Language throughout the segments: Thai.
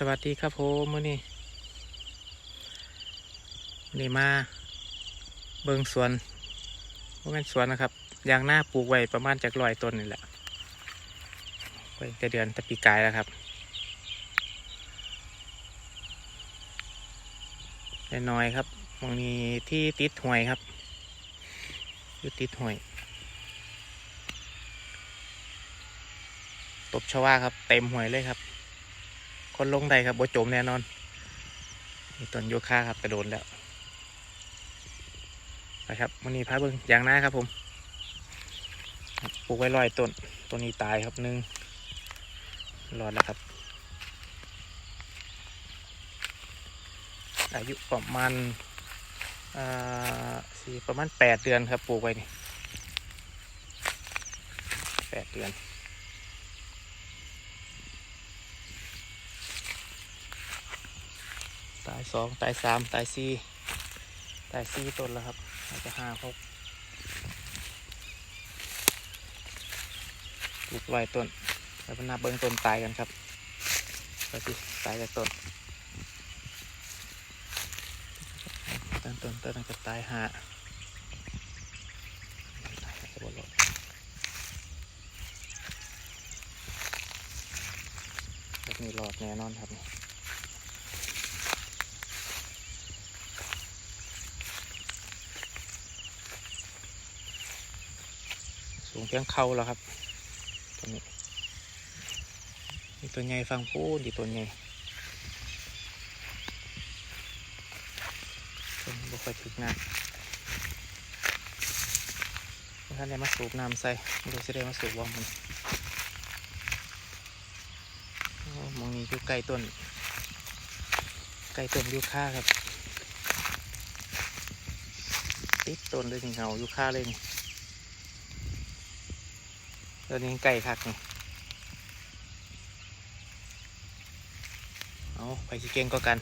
สวัสดีครับผมมื่อนี้นี่มา เบิงสวนว่าเป็นสวนนะครับยางหน้าปลูกไว้ประมาณจากร้อยต้นนี่แหละไว้แต่เดือนตะปีกายแล้วครับน้อยครับตรงนี้ที่ติดห่วยครับอยู่ติดห่วย ตบชวาครับ เต็มห่วยเลยครับ คนลงใดครับบ่จมแน่นอนมีต้นโยคะครับกระโดดแล้วไปครับวันนี้พาเบิ้งยางหน้าครับผมปลูกไว้ร้อยต้นต้นนี้ตายครับหนึ่งรอดแล้วครับ อายุประมาณอ่าสี่ประมาณแปดเดือนครับปลูกไว้นี่แปดเดือน ตายสองตายสามตายสี่ตายสี่ต้นแล้วครับอาจจะห้าหกปลูกไว้ต้นแล้วพนับเบิ้งต้นตายกันครับก็สิตายจากต้นต้นต้นต้นก็ตายห้าตายแล้วก็บ่รอดแบบนี้รอดแน่นอนครับ สูงเพียงเข่าแล้วครับ ตัวนี้มีตัวใหญ่ฟังพูดดีตัวใหญ่ตัวนี้บ่ค่อยถึกน้ำท่านได้มาสูบน้ำใส่ดูสิได้มาสูบว่ามันมองนี้อยู่ใกล้ต้นใกล้ต้นยูคาครับ ติดต้นเลยนี่เหงายูคาเลยนี่ ตัวนี้ไก่คักนี่เอาไปสิเก่งก็กัน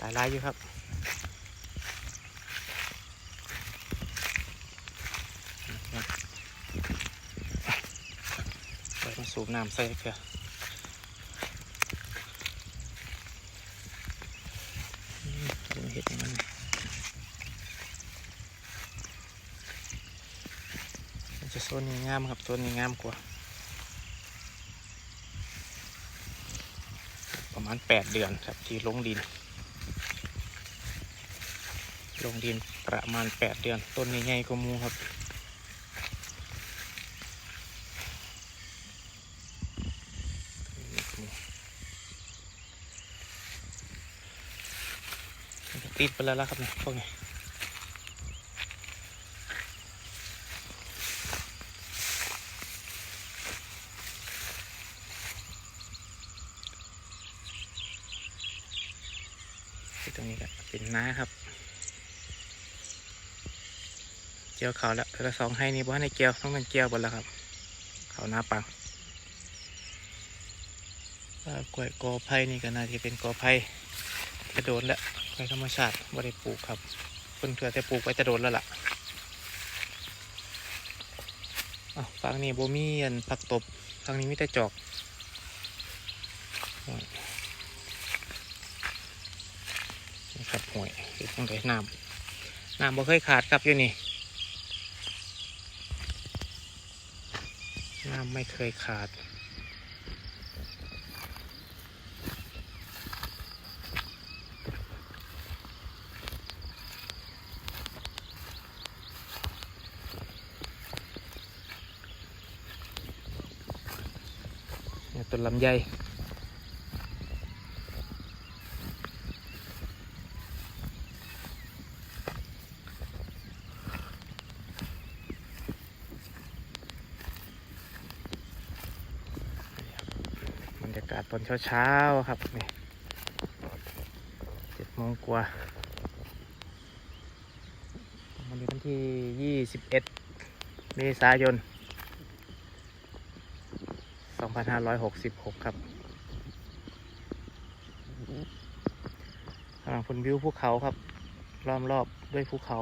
ตายร้ายอยู่ครับไปมาสูบน้ำใส่เพื่ออืมดูเห็ดอย่างนั้นมัน จะโซนนี้งามครับโซนนี้งามกว่า ประมาณแปดเดือนครับที่ลงดิน ลงดินประมาณแปดเดือน ต้นนี้ใหญ่กว่ามูครับติดไปแล้วครับเนี่ยพวกนี้ ที่ตรงนี้ก็เป็ น้าครับเจียวเขาแล้วกระสองให้นี่บ้านในเจียวต้องเป็นเจียวหมดแล้วครับ เขาหน้าปังอ่ากล้วยกอไผ่นี่ก็น่าจะเป็นกอไผ่กระโดดแล้วไผ่ธรรมชาติไม่ได้ปลูกครับเพิ่นเถื่อแต่ปลูกไว้จะโดนแล้วล่ะอ้าวฝั่งนี้โบมีอันผักตบฝั่งนี้มีแต่จอกโอ้ย นี่ ครับห่วยคือต้องได้น้ำน้ำบ่เคยขาดครับอยู่นี่น้ำไม่เคยขาดต้นลำไย บรรยากาศตอนเช้าๆครับนี่เจ็ดโมงกว่าวันนี้วันที่ยี่สิบเอ็ดเมษายนสองพันห้าร้อยหกสิบหกครับกำลังพนวิวภูเขาครับล้อมรอบด้วยภูเขา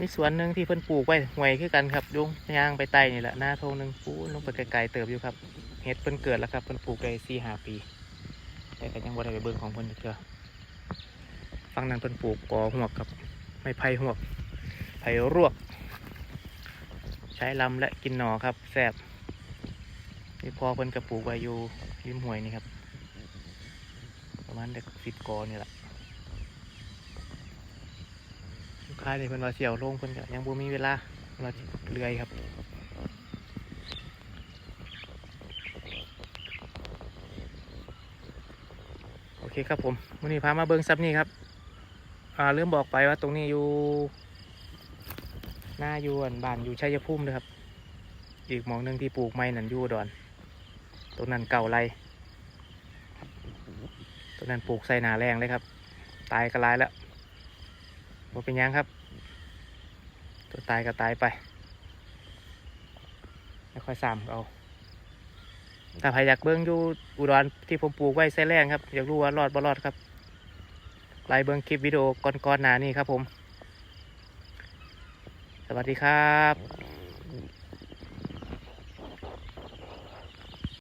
มีสวนหนึ่งที่เพิ่นปลูกไว้ห่วยคือกันครับยุงยางไปไต่นี่แหละหน้าโทงหนึ่งปูลงไปไกลๆเติบอยู่ครับเห็ดเพิ่นเกิดแล้วครับเพิ่นปลูกได้สี่ห้าปี แต่ก็ยังบ่ได้ไปเบิ่งของเพิ่นอีกเถอะฟังนั้นเพิ่นปลูกกอหวกครับไม่ไผ่หวกไผ่รวก ใช้ลำและกินหน่อครับแซ่บนี่พอเพิ่นกระปลูกไว้อยู่ริมห้วยนี่ครับ ประมาณเด็กสิบกอนี่แหละ ลูกค้าเนี่ยเพิ่นว่าเสี่ยวลงเพิ่นก็ยังบ่มีเวลาเราเลื่อยครับโอเคครับผมวันนี้พามาเบิ้งซับนี่ครับอ่าเริ่มบอกไปว่าตรงนี้อยู่หน้าอยู่อันบ้านอยู่ชัยภูมิเลยครับ อีกหมองหนึ่งที่ปลูกไม้นั่นอยู่ดอน ตรงนั้นเก่าไรตรงนั้นปลูกใส่นาแรงเลยครับ ตายก็ลายแล้ว ว่าเป็นยังครับ ตัวตายก็ตายไปไม่ค่อยซ้ำเอาถ้าใครอยากเบิ้งอยู่อุดรที่ผมปลูกไว้ไส้แรงครับ อยากรู้ว่ารอดบ่รอดครับไล่เบิ้งคลิปวิดีโอก่อนๆหนานี่ครับผม สวัสดีครับ